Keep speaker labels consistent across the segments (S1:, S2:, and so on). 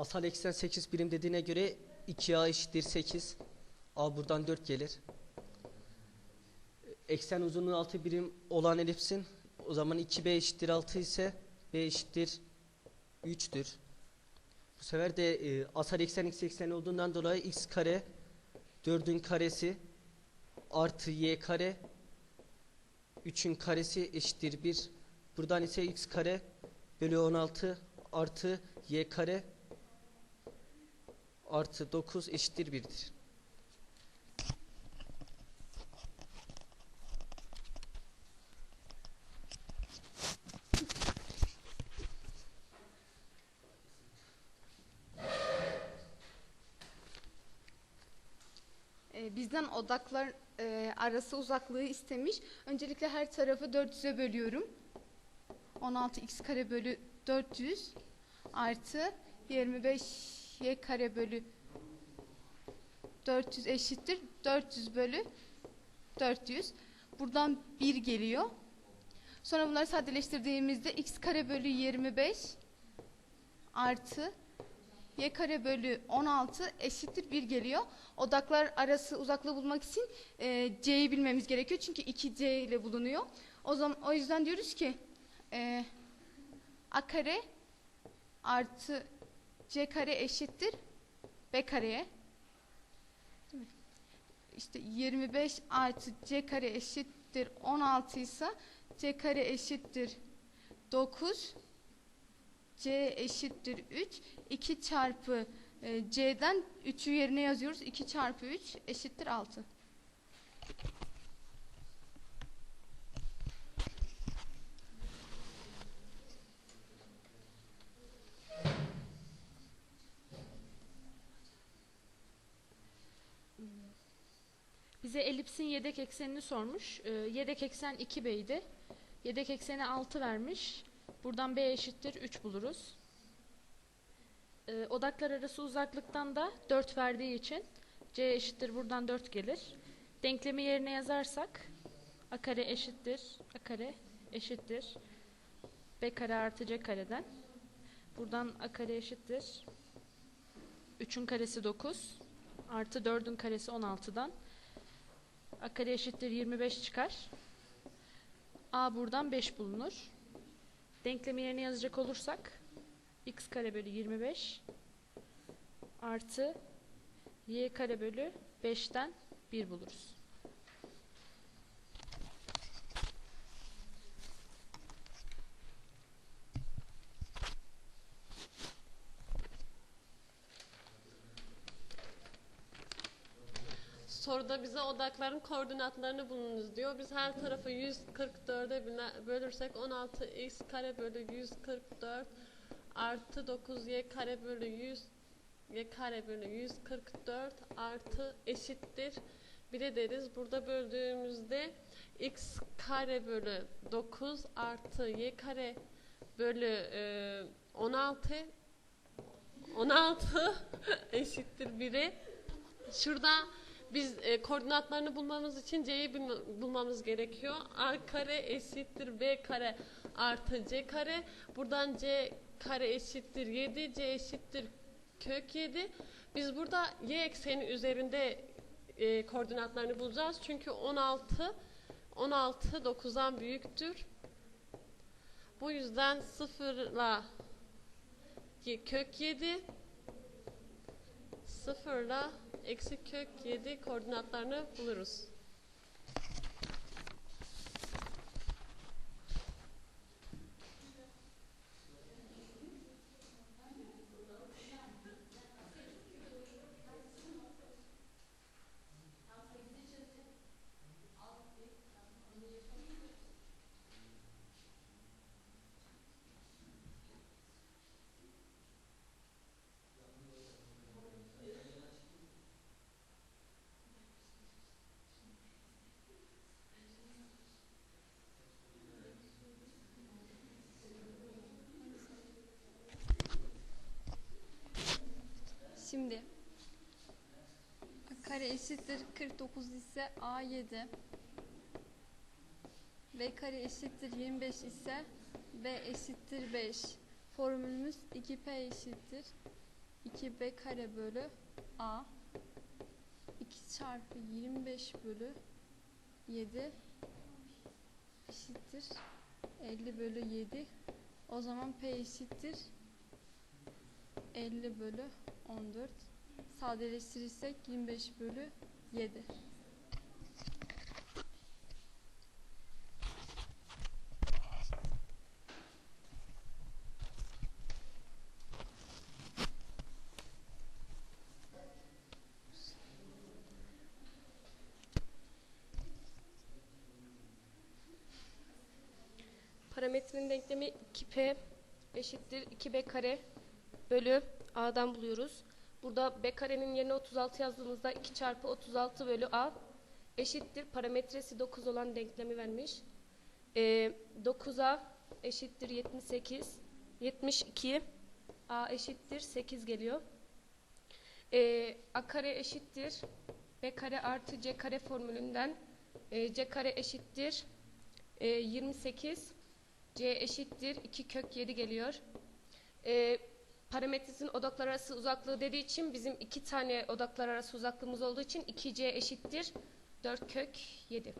S1: asal eksen 8 birim dediğine göre 2a eşittir 8. A buradan 4 gelir. Eksen uzunluğu 6 birim olan elipsin. O zaman 2b eşittir 6 ise b eşittir 3'tür. Bu sefer de e, asal eksen x eksen olduğundan dolayı x kare 4'ün karesi artı y kare 3'ün karesi eşittir 1. Buradan ise x kare bölü 16 artı y kare artı 9 eşittir 1'dir.
S2: Ee, bizden odaklar e, arası uzaklığı istemiş. Öncelikle her tarafı 400'e bölüyorum. 16x kare bölü 400 artı 25y kare bölü 400 eşittir 400 bölü 400. Buradan 1 geliyor. Sonra bunları sadeleştirdiğimizde x kare bölü 25 artı y kare bölü 16 eşittir 1 geliyor. Odaklar arası uzaklığı bulmak için e, c'yi bilmemiz gerekiyor. Çünkü 2c ile bulunuyor. O zaman o yüzden diyoruz ki e, a kare artı c kare eşittir b kareye. İşte 25 artı c kare eşittir 16 ise c kare eşittir 9 c eşittir 3 2 çarpı e, c'den 3'ü yerine yazıyoruz. 2 çarpı 3 eşittir 6
S3: Bize elipsin yedek eksenini sormuş. Ee, yedek eksen 2b'ydi. Yedek ekseni 6 vermiş. Buradan b eşittir 3 buluruz. Ee, odaklar arası uzaklıktan da 4 verdiği için c eşittir buradan 4 gelir. Denklemi yerine yazarsak a kare eşittir a kare eşittir b kare artı c kareden. Buradan a kare eşittir 3'ün karesi 9 artı 4'ün karesi 16'dan A kare eşittir 25 çıkar. A buradan 5 bulunur. Denklemi yerine yazacak olursak x kare bölü 25 artı y kare bölü 5'ten 1 buluruz.
S4: Soruda bize odakların koordinatlarını bulunuz diyor. Biz her tarafı 144'e bile- bölürsek 16x kare bölü 144 artı 9y kare bölü 100 y kare bölü 144 artı eşittir 1'e deriz. Burada böldüğümüzde x kare bölü 9 artı y kare bölü e, 16 16 eşittir 1'e. Şurada biz e, koordinatlarını bulmamız için c'yi bulma- bulmamız gerekiyor. a kare eşittir b kare artı c kare. Buradan c kare eşittir 7, c eşittir kök 7. Biz burada y ekseni üzerinde e, koordinatlarını bulacağız. Çünkü 16 16 9'dan büyüktür. Bu yüzden sıfırla y- kök 7 sıfırla eksi kök 7 koordinatlarını buluruz.
S5: Şimdi kare eşittir 49 ise a 7 b kare eşittir 25 ise b eşittir 5 formülümüz 2p eşittir 2b kare bölü a. 2 çarpı 25 bölü 7 eşittir 50 bölü 7 o zaman p eşittir 50 bölü 14 sadeleştirirsek 25 bölü 7
S6: Parametrenin denklemi 2p eşittir 2b kare bölü a'dan buluyoruz. Burada b karenin yerine 36 yazdığımızda 2 çarpı 36 bölü a eşittir. Parametresi 9 olan denklemi vermiş. Ee, 9a eşittir 78. 72 a eşittir 8 geliyor. Ee, a kare eşittir b kare artı c kare formülünden e, c kare eşittir e, 28 C eşittir 2 kök 7 geliyor. Ee, parametresinin odaklar arası uzaklığı dediği için bizim iki tane odaklar arası uzaklığımız olduğu için 2C eşittir 4 kök 7.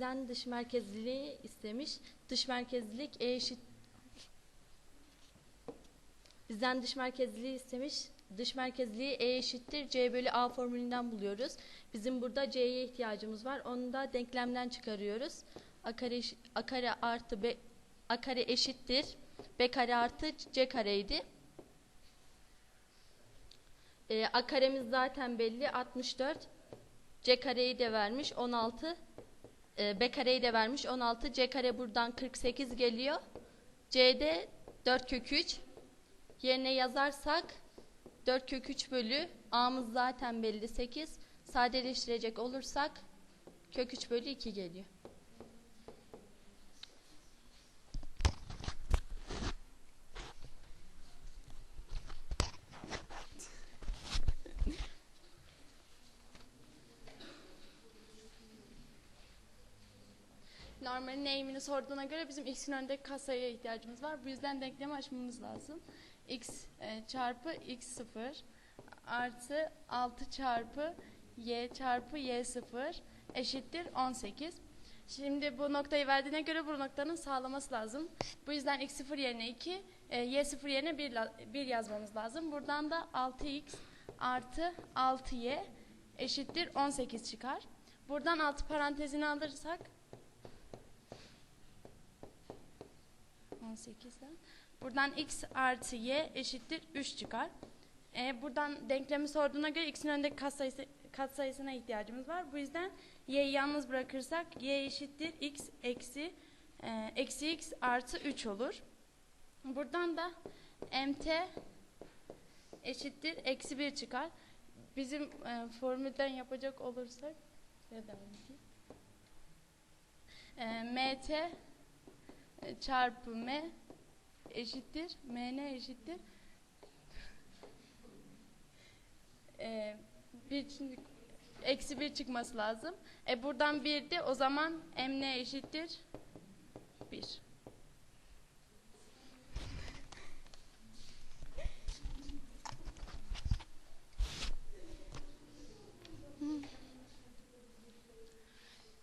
S7: Bizden dış merkezliliği istemiş. Dış merkezlilik E eşit Bizden dış merkezliliği istemiş. Dış merkezliği E eşittir C bölü A formülünden buluyoruz. Bizim burada C'ye ihtiyacımız var. Onu da denklemden çıkarıyoruz. A kare, A kare artı B A kare eşittir. B kare artı C kareydi. Ee, A karemiz zaten belli 64. C kareyi de vermiş 16. Ee, B kareyi de vermiş 16. C kare buradan 48 geliyor. C'de 4 kök 3. Yerine yazarsak 4 kök 3 bölü A'mız zaten belli 8. Sadeleştirecek olursak kök 3 bölü 2 geliyor.
S8: Normalin eğimini sorduğuna göre bizim x'in önündeki kasaya ihtiyacımız var. Bu yüzden denklemi açmamız lazım. x e, çarpı x0 artı 6 çarpı y çarpı y0 eşittir 18. Şimdi bu noktayı verdiğine göre bu noktanın sağlaması lazım. Bu yüzden x0 yerine 2, e, y0 yerine 1, 1 yazmamız lazım. Buradan da 6x artı 6y eşittir 18 çıkar. Buradan altı parantezini alırsak 18'den. Buradan x artı y eşittir 3 çıkar. Ee, buradan denklemi sorduğuna göre x'in önündeki katsayısı, katsayısına ihtiyacımız var. Bu yüzden y'yi yalnız bırakırsak y eşittir x eksi e, eksi x artı 3 olur. Buradan da mt eşittir eksi 1 çıkar. Bizim e, formülden yapacak olursak ya da e, mt e, çarpı m eşittir mn eşittir e, bir eksi bir çıkması lazım. E buradan bir de o zaman m ne eşittir? Bir.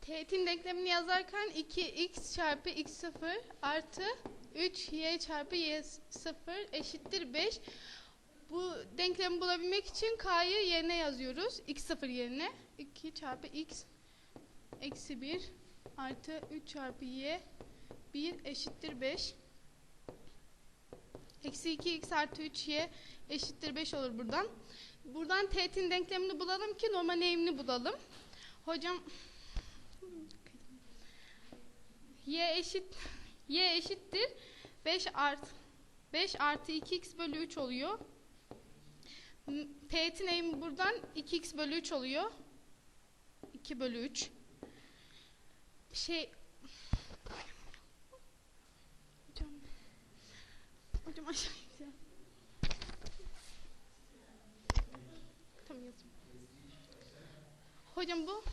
S9: Teğetin denklemini yazarken 2x çarpı x0 artı 3y çarpı y0 eşittir 5. Bu denklemi bulabilmek için k'yı yerine yazıyoruz. x0 yerine 2 çarpı x eksi 1 artı 3 çarpı y 1 eşittir 5. Eksi 2x artı 3y eşittir 5 olur buradan. Buradan teğetin denklemini bulalım ki normal eğimini bulalım. Hocam y eşit y eşittir 5 artı 5 artı 2x bölü 3 oluyor. Teğetin eğimi buradan 2x bölü 3 oluyor. 2 bölü 3. Şey Hocam. Hocam aşağı ineceğim. Tamam yazayım. Hocam bu.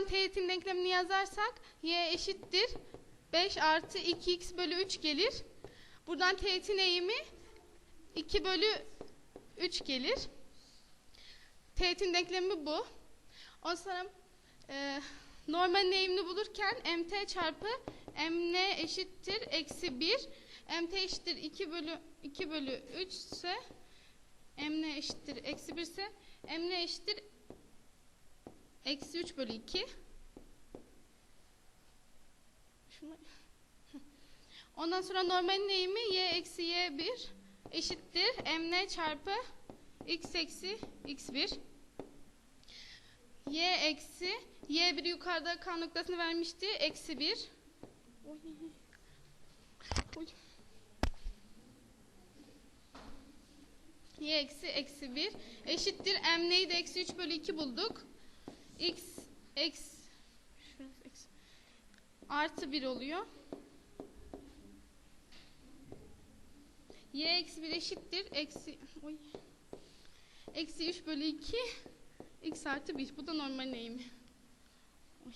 S9: Buradan teğetin denklemini yazarsak y eşittir 5 artı 2x bölü 3 gelir. Buradan teğetin eğimi 2 bölü 3 gelir. Teğetin denklemi bu. Ondan sonra e, normalin eğimini bulurken mt çarpı mn eşittir eksi 1. mt eşittir 2 bölü 2 bölü 3 ise mn eşittir eksi 1 ise mn eşittir Eksi 3 bölü 2. Şunu... Ondan sonra normalin eğimi y eksi y1 eşittir mn çarpı x eksi x1. y eksi y1 yukarıda k noktasını vermişti. Eksi 1. Oy. Oy. y eksi eksi 1 eşittir m'neyi de eksi 3 bölü 2 bulduk x x artı 1 oluyor. y eksi 1 eşittir eksi oy, eksi 3 bölü 2 x artı 1. Bu da normal eğimi. Oy.